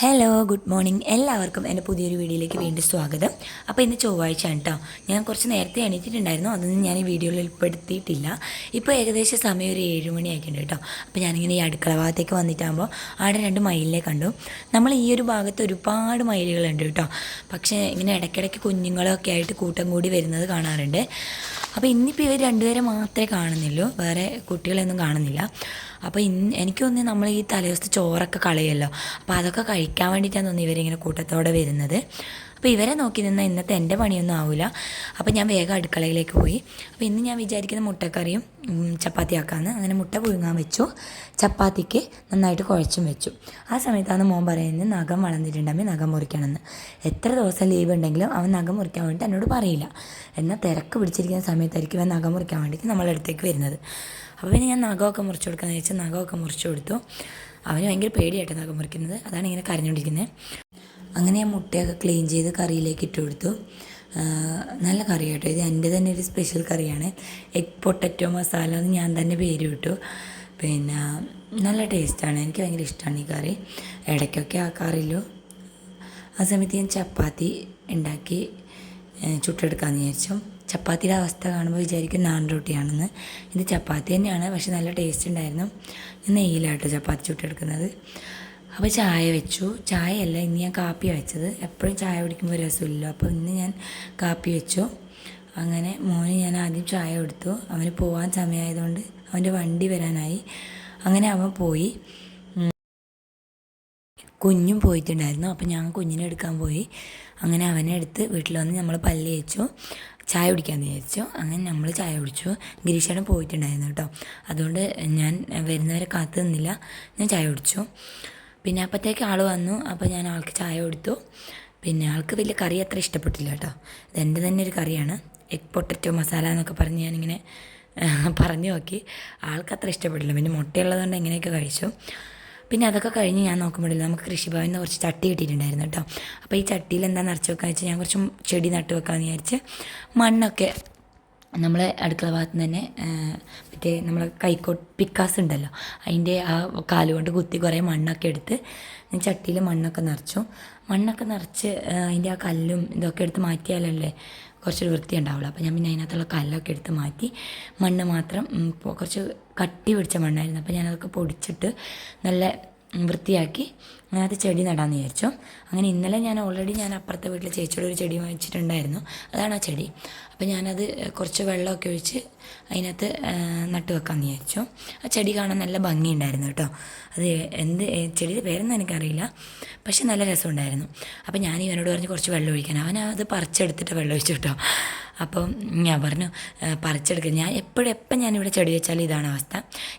Hello good morning എല്ലാവർക്കും എന്റെ പുതിയൊരു വീഡിയോയിലേക്ക് വീണ്ടും സ്വാഗതം. അപ്പോൾ ഇന്ന് ചൊവ്വാഴ്ചയാണ് കേട്ടോ ഞാൻ കുറച്ച് നേരത്തെ എണീറ്റിട്ടുണ്ടായിരുന്നു. അതൊന്നും ഞാൻ ഈ വീഡിയോയിൽ ഉൾപ്പെടുത്തിയിട്ടില്ല. ഇപ്പോൾ ഏകദേശം സമയം ഒരു ഏഴ് മണിയായിട്ടുണ്ട് കേട്ടോ അപ്പോൾ ഞാനിങ്ങനെ ഈ അടുക്കള ഭാഗത്തേക്ക് വന്നിട്ടാകുമ്പോൾ അവിടെ രണ്ട് മയിലിനെ കണ്ടു. നമ്മൾ ഈ ഒരു ഭാഗത്ത് ഒരുപാട് മയിലുകളുണ്ട് കേട്ടോ പക്ഷേ ഇങ്ങനെ ഇടയ്ക്കിടയ്ക്ക് കുഞ്ഞുങ്ങളൊക്കെ ആയിട്ട് കൂട്ടം കൂടി വരുന്നത് കാണാറുണ്ട്. അപ്പോൾ ഇന്നിപ്പോൾ ഇവർ രണ്ടുപേരെ മാത്രമേ കാണുന്നുള്ളൂ. വേറെ കുട്ടികളെയൊന്നും കാണുന്നില്ല. അപ്പോൾ ഇന്ന് എനിക്ക് തോന്നി നമ്മൾ ഈ തലേ ദിവസത്തെ ചോറൊക്കെ കളയല്ലോ. അപ്പോൾ അതൊക്കെ കഴിക്കാൻ വേണ്ടിയിട്ടാണ് തോന്നുന്നു ഇവരിങ്ങനെ കൂട്ടത്തോടെ വരുന്നത്. അപ്പോൾ ഇവരെ നോക്കി നിന്നാൽ ഇന്നത്തെ എന്റെ പണിയൊന്നും ആവില്ല അപ്പോൾ ഞാൻ വേഗം അടുക്കളയിലേക്ക് പോയി. അപ്പോൾ ഇന്ന് ഞാൻ വിചാരിക്കുന്ന മുട്ടക്കറിയും ചപ്പാത്തി ആക്കാമെന്ന് അങ്ങനെ മുട്ട പുഴുങ്ങാൻ വെച്ചു. ചപ്പാത്തിക്ക് നന്നായിട്ട് കുഴച്ചും വെച്ചു. ആ സമയത്താണ് മോൻ പറയുന്നത് നഖം വളർന്നിട്ടുണ്ടെങ്കിൽ നഖം മുറിക്കണമെന്ന്. എത്ര ദിവസം ലീവ് ഉണ്ടെങ്കിലും അവൻ നഖം മുറിക്കാൻ വേണ്ടിയിട്ട് എന്നോട് പറയില്ല. എന്നാൽ തിരക്ക് പിടിച്ചിരിക്കുന്ന സമയത്തായിരിക്കും അവൻ നഖം മുറിക്കാൻ വേണ്ടിയിട്ട് നമ്മളെ അടുത്തേക്ക് വരുന്നത്. അപ്പോൾ പിന്നെ ഞാൻ നഖമൊക്കെ മുറിച്ച് കൊടുക്കാമെന്ന് വെച്ചാൽ നഖമൊക്കെ മുറിച്ച് കൊടുത്തു. അവന് ഭയങ്കര പേടിയായിട്ട് നഖം മുറിക്കുന്നത്. അതാണ് ഇങ്ങനെ കരഞ്ഞുകൊണ്ടിരിക്കുന്നത് അങ്ങനെ ഞാൻ മുട്ടയൊക്കെ ക്ലീൻ ചെയ്ത് കറിയിലേക്ക് ഇട്ട് കൊടുത്തു. നല്ല കറി കേട്ടോ ഇത് എന്റെ തന്നെ ഒരു സ്പെഷ്യൽ കറിയാണ്. എഗ് പൊട്ടറ്റോ മസാല എന്ന് ഞാൻ തന്നെ പേര് വിട്ടു. പിന്നെ നല്ല ടേസ്റ്റാണ് എനിക്ക് ഭയങ്കര ഇഷ്ടമാണ് ഈ കറി. ഇടയ്ക്കൊക്കെ ആക്കാറില്ലു ആ സമയത്ത് ഞാൻ ചപ്പാത്തി ഉണ്ടാക്കി ചുട്ടെടുക്കാമെന്ന് വിചാരിച്ചു. ചപ്പാത്തിയുടെ അവസ്ഥ കാണുമ്പോൾ വിചാരിക്കും നാൻ റൊട്ടിയാണെന്ന്. ഇത് ചപ്പാത്തി തന്നെയാണ് പക്ഷെ നല്ല ടേസ്റ്റ് ഉണ്ടായിരുന്നു ഞാൻ നെയ്യിലാട്ടോ ചപ്പാത്തി ചുട്ടെടുക്കുന്നത്. അപ്പോൾ ചായ വെച്ചു. ചായയല്ല ഇന്ന് ഞാൻ കാപ്പി വെച്ചത്. എപ്പോഴും ചായ കുടിക്കുമ്പോൾ രസമില്ലല്ലോ അപ്പോൾ ഇന്ന് ഞാൻ കാപ്പി വെച്ചു. അങ്ങനെ മോന് ഞാൻ ആദ്യം ചായ കൊടുത്തു. അവന് പോകാൻ സമയമായതുകൊണ്ട് അവന്റെ വണ്ടി വരാനായി. അങ്ങനെ അവൻ പോയി. കുഞ്ഞും പോയിട്ടുണ്ടായിരുന്നു. അപ്പോൾ ഞാൻ കുഞ്ഞിനെ എടുക്കാൻ പോയി. അങ്ങനെ അവനെ എടുത്ത് വീട്ടിൽ വന്ന് നമ്മൾ പല്ല് വെച്ചു ചായ കുടിക്കാമെന്ന് വിചാരിച്ചു. അങ്ങനെ നമ്മൾ ചായ കുടിച്ചു. ഗിരീഷേട്ടൻ പോയിട്ടുണ്ടായിരുന്നു കേട്ടോ. അതുകൊണ്ട് ഞാൻ വരുന്നവരെ കാത്തു നിന്നില്ല. ഞാൻ ചായ കുടിച്ചു. പിന്നെ അപ്പോഴത്തേക്ക് ആൾ വന്നു. അപ്പോൾ ഞാൻ ആൾക്ക് ചായ കൊടുത്തു. പിന്നെ ആൾക്ക് വലിയ കറി അത്ര ഇഷ്ടപ്പെട്ടില്ല കേട്ടോ. ഇതെന്റെ തന്നെ ഒരു കറിയാണ്. എഗ് പൊട്ടറ്റോ മസാല എന്നൊക്കെ പറഞ്ഞ് ഞാനിങ്ങനെ പറഞ്ഞു നോക്കി. ആൾക്ക് അത്ര ഇഷ്ടപ്പെട്ടില്ല. പിന്നെ മുട്ടയുള്ളതുകൊണ്ട് എങ്ങനെയൊക്കെ കഴിച്ചു. പിന്നെ അതൊക്കെ കഴിഞ്ഞ് ഞാൻ നോക്കുമ്പോഴില്ല നമുക്ക് കൃഷിഭവനിൽ നിന്ന് കുറച്ച് ചട്ടി കിട്ടിയിട്ടുണ്ടായിരുന്നു കേട്ടോ. അപ്പോൾ ഈ ചട്ടിയിൽ എന്താ നിറച്ച് വെക്കാന്ന് വെച്ചാൽ ഞാൻ കുറച്ച് ചെടി നട്ട് വെക്കാമെന്ന് വിചാരിച്ച് മണ്ണൊക്കെ നമ്മളെ അടുക്കള ഭാഗത്ത് നിന്ന് തന്നെ മറ്റേ നമ്മളെ കൈക്കോട്ട് പിക്കാസ് ഉണ്ടല്ലോ അതിന്റെ ആ കാലുകൊണ്ട് കുത്തി കുറേ മണ്ണൊക്കെ എടുത്ത് ചട്ടിയിൽ മണ്ണൊക്കെ നിറച്ചു. മണ്ണൊക്കെ നിറച്ച് അതിന്റെ ആ കല്ലും ഇതൊക്കെ എടുത്ത് മാറ്റിയാലല്ലേ കുറച്ചൊരു വൃത്തി ഉണ്ടാവുള്ളൂ അപ്പോൾ ഞാൻ പിന്നെ അതിനകത്തുള്ള കല്ലൊക്കെ എടുത്ത് മാറ്റി മണ്ണ് മാത്രം കുറച്ച് കട്ടി പിടിച്ച മണ്ണായിരുന്നു. അപ്പോൾ ഞാനതൊക്കെ പൊടിച്ചിട്ട് നല്ല വൃത്തിയാക്കി അതിനകത്ത് ചെടി നടാമെന്ന് വിചാരിച്ചു. അങ്ങനെ ഇന്നലെ ഞാൻ ഓൾറെഡി ഞാൻ അപ്പുറത്തെ വീട്ടിൽ ചേച്ചിയുടെ ഒരു ചെടി വാങ്ങിച്ചിട്ടുണ്ടായിരുന്നു. അതാണ് ആ ചെടി. അപ്പോൾ ഞാനത് കുറച്ച് വെള്ളമൊക്കെ ഒഴിച്ച് അതിനകത്ത് നട്ടു വെക്കാമെന്ന് വിചാരിച്ചു. ആ ചെടി കാണാൻ നല്ല ഭംഗിയുണ്ടായിരുന്നു കേട്ടോ. അത് എന്ത് ചെടിയുടെ പേരൊന്നും എനിക്കറിയില്ല. പക്ഷെ നല്ല രസമുണ്ടായിരുന്നു. അപ്പോൾ ഞാൻ ഇവനോട് പറഞ്ഞ് കുറച്ച് വെള്ളം ഒഴിക്കാൻ. അവൻ അത് പറിച്ചെടുത്തിട്ട് വെള്ളം ഒഴിച്ചു കേട്ടോ. അപ്പം ഞാൻ പറഞ്ഞു "ആ, പറിച്ചെടുക്കുക ഞാൻ എപ്പോഴും എപ്പം ഞാനിവിടെ ചെടി വെച്ചാലും ഇതാണ് അവസ്ഥ.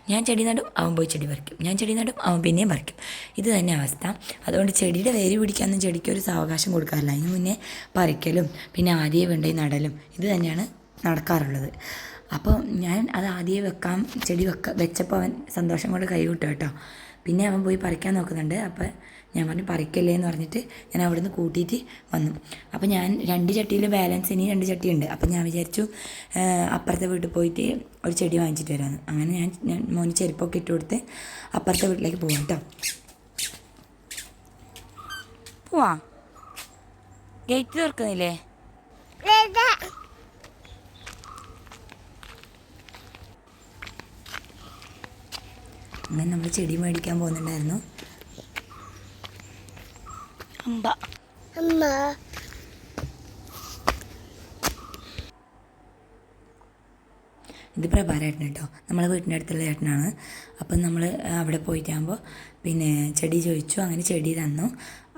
ഞാൻ ചെടി നടും അവൻ പോയി ചെടി പറിക്കും. ഞാൻ ചെടി നടും അവൻ പിന്നെയും പറിക്കും. ഇത് തന്നെ അവസ്ഥ. അതുകൊണ്ട് ചെടിയുടെ വേര് പിടിക്കാനൊന്നും ചെടിക്ക് ഒരു സാവകാശം കൊടുക്കാറില്ല. അതിന് മുന്നേ പറിക്കലും പിന്നെ ആദ്യമേ വേണ്ടി നടലും. ഇത് തന്നെയാണ് നടക്കാറുള്ളത്. അപ്പോൾ ഞാൻ അത് ആദ്യമേ വെക്കാം ചെടി വെക്ക വെച്ചപ്പോൾ അവൻ സന്തോഷം കൊണ്ട് കൈ കേട്ടോ. പിന്നെ അവൻ പോയി പറിക്കാൻ നോക്കുന്നുണ്ട്. അപ്പോൾ ഞാൻ പറഞ്ഞു പറിക്കല്ലേ? എന്ന് പറഞ്ഞിട്ട് ഞാൻ അവിടുന്ന് കൂട്ടിയിട്ട് വന്നു. അപ്പോൾ ഞാൻ രണ്ട് ചട്ടിയിൽ ബാലൻസ് ഇനി രണ്ട് ചട്ടിയുണ്ട്. അപ്പോൾ ഞാൻ വിചാരിച്ചു അപ്പുറത്തെ വീട്ടിൽ പോയിട്ട് ഒരു ചെടി വാങ്ങിച്ചിട്ട് വരാമെന്ന് അങ്ങനെ ഞാൻ ഞാൻ മോന് ചെരുപ്പൊക്കെ ഇട്ട് കൊടുത്ത് അപ്പുറത്തെ വീട്ടിലേക്ക് പോകാം കേട്ടോ പോവാ. ഗേറ്റ് തുറക്കുന്നില്ലേ? അങ്ങനെ നമ്മൾ ചെടി മേടിക്കാൻ പോകുന്നുണ്ടായിരുന്നു. അമ്പ അമ്മ. ഇത് പ്രഭാരേട്ടൻ കേട്ടോ. നമ്മളെ വീട്ടിന്റെ അടുത്തുള്ള ചേട്ടനാണ് അപ്പം നമ്മൾ അവിടെ പോയിട്ടാകുമ്പോൾ പിന്നെ ചെടി ചോദിച്ചു. അങ്ങനെ ചെടി തന്നു.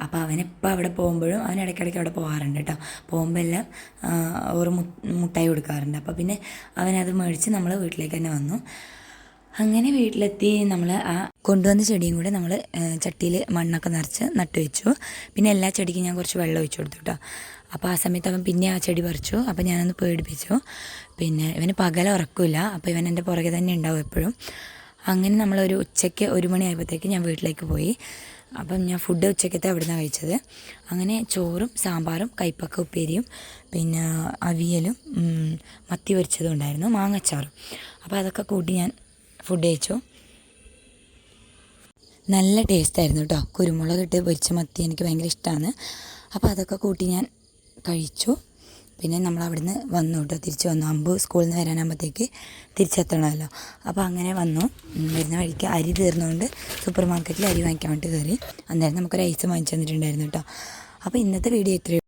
അപ്പോൾ അവനെപ്പോൾ അവിടെ പോകുമ്പോഴും അവൻ ഇടയ്ക്കിടയ്ക്ക് അവിടെ പോകാറുണ്ട് കേട്ടോ. പോകുമ്പോൾ എല്ലാം ഓർ ഒരു മുട്ടായി കൊടുക്കാറുണ്ട്. അപ്പോൾ പിന്നെ അവനത് മേടിച്ച് നമ്മൾ വീട്ടിലേക്ക് തന്നെ വന്നു. അങ്ങനെ വീട്ടിലെത്തി നമ്മൾ ആ കൊണ്ടുവന്ന ചെടിയും കൂടെ നമ്മൾ ചട്ടിയിൽ മണ്ണൊക്കെ നിറച്ച് നട്ടു വെച്ചു. പിന്നെ എല്ലാ ചെടിക്കും ഞാൻ കുറച്ച് വെള്ളം ഒഴിച്ചു കൊടുത്തു കേട്ടോ അപ്പോൾ ആ സമയത്ത് അവൻ പിന്നെ ആ ചെടി പറിച്ചു. അപ്പോൾ ഞാനൊന്ന് പേടിപ്പിച്ചു. പിന്നെ ഇവന് പകല ഉറക്കില്ല. അപ്പോൾ ഇവൻ എന്റെ പുറകെ തന്നെ ഉണ്ടാവും എപ്പോഴും. അങ്ങനെ നമ്മളൊരു ഉച്ചയ്ക്ക് ഒരു മണിയായപ്പോഴത്തേക്ക് ഞാൻ വീട്ടിലേക്ക് പോയി. അപ്പം ഞാൻ ഫുഡ് ഉച്ചക്കത്തെ അവിടെ നിന്നാണ് കഴിച്ചത്. അങ്ങനെ ചോറും സാമ്പാറും കൈപ്പക്ക ഉപ്പേരിയും പിന്നെ അവിയലും മത്തി പൊരിച്ചതും ഉണ്ടായിരുന്നു. മാങ്ങച്ചാറും. അപ്പോൾ അതൊക്കെ കൂട്ടി ഞാൻ ഫുഡ് കഴിച്ചു. നല്ല ടേസ്റ്റായിരുന്നു കേട്ടോ കുരുമുളക് ഇട്ട് പൊരിച്ച മത്തി എനിക്ക് ഭയങ്കര ഇഷ്ടമാണ് അപ്പോൾ അതൊക്കെ കൂട്ടി ഞാൻ കഴിച്ചു. പിന്നെ നമ്മൾ അവിടുന്ന് വന്നു കേട്ടോ തിരിച്ച് വന്നു. അമ്പ് സ്കൂളിൽ നിന്ന് വരാനാകുമ്പോഴത്തേക്ക് തിരിച്ചെത്തണമല്ലോ. അപ്പോൾ അങ്ങനെ വന്നു. വരുന്ന വഴിക്ക് അരി തീർന്നുകൊണ്ട് സൂപ്പർ മാർക്കറ്റിൽ അരി വാങ്ങിക്കാൻ വേണ്ടി കയറി അന്നേരം നമുക്കൊരു ഐസ് വാങ്ങിച്ചു തന്നിട്ടുണ്ടായിരുന്നു കേട്ടോ അപ്പോൾ ഇന്നത്തെ വീഡിയോ ഇത്രയും